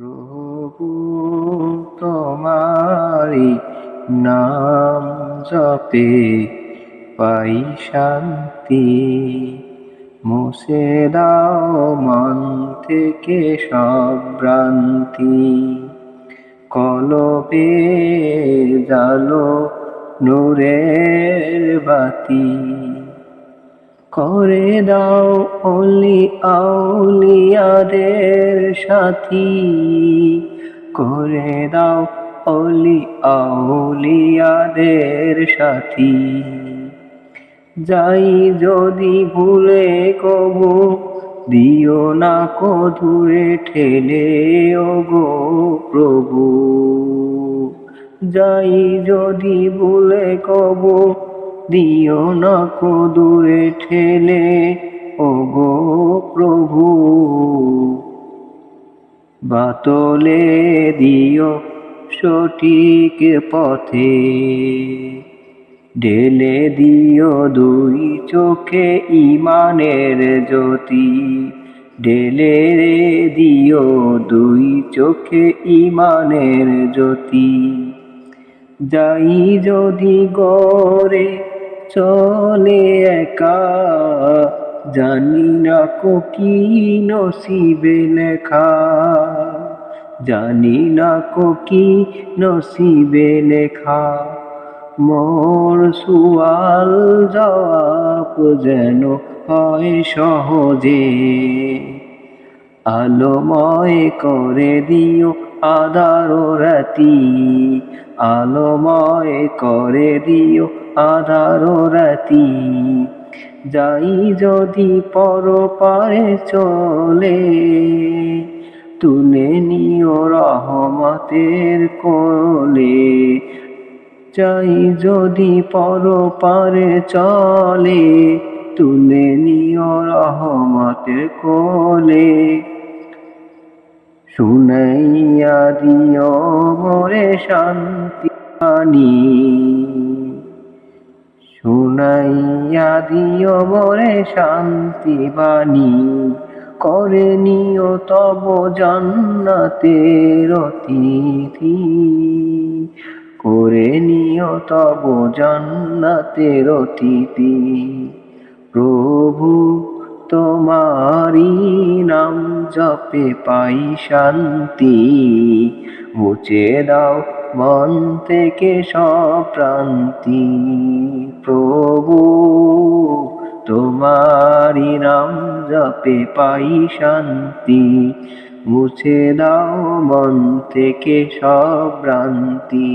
প্রভু তোমারি নাম জপে পাই শান্তি। মুছে দাও মন থেকে সব ভ্রান্তি। কলবে জালো নূরের বাতি। করে দাও অলি আউলিয়াদের সাথী। করে দাও অলি আউলিয়াদের সাথী। যাই যদি ভুলে কবু, দিও না কো দূরে ঠেলে গো প্রভু। যাই যদি ভুলে কবু দিও না কো দূরে ঠেলে ও গো প্রভু। বাতলে দিও সঠিক পথে, ঢেলে দিও দুই চোখে ইমানের জ্যোতি, ঢেলে দিও দুই চোখে ইমানের জ্যোতি। যাই যদি গড়ে চলে একা। জানি না কো কি নসিবে লেখা। জানি না কো কি নসিবে লেখা। মোর সুয়াল জবাব যেন হয় সহজে। আলোময় করে দিও আদার রাতি। আলোময় করে দিও আধার রাতি। যাই যদি পর পারে চলে, তুলে নিও রহমতের কোলে। চাই যদি পর পারে চলে, তুলে নিও রহমতের কোলে। শুনাইয়া দিও মোরে শান্তি বাণী। শুনাইয়া দিও মোরে শান্তি বাণী। করে নিও তব জান্নাতের অতিথি। করে নিও তব জান্নাতের অতিথি। প্রভু তোমারি নাম জপে পাই শান্তি। মুছে দাও মন থেকে সব প্রান্তি প্রভু তোমারি নাম জপে পাই শান্তি। মুছে দাও মন থেকে সব ভ্রান্তি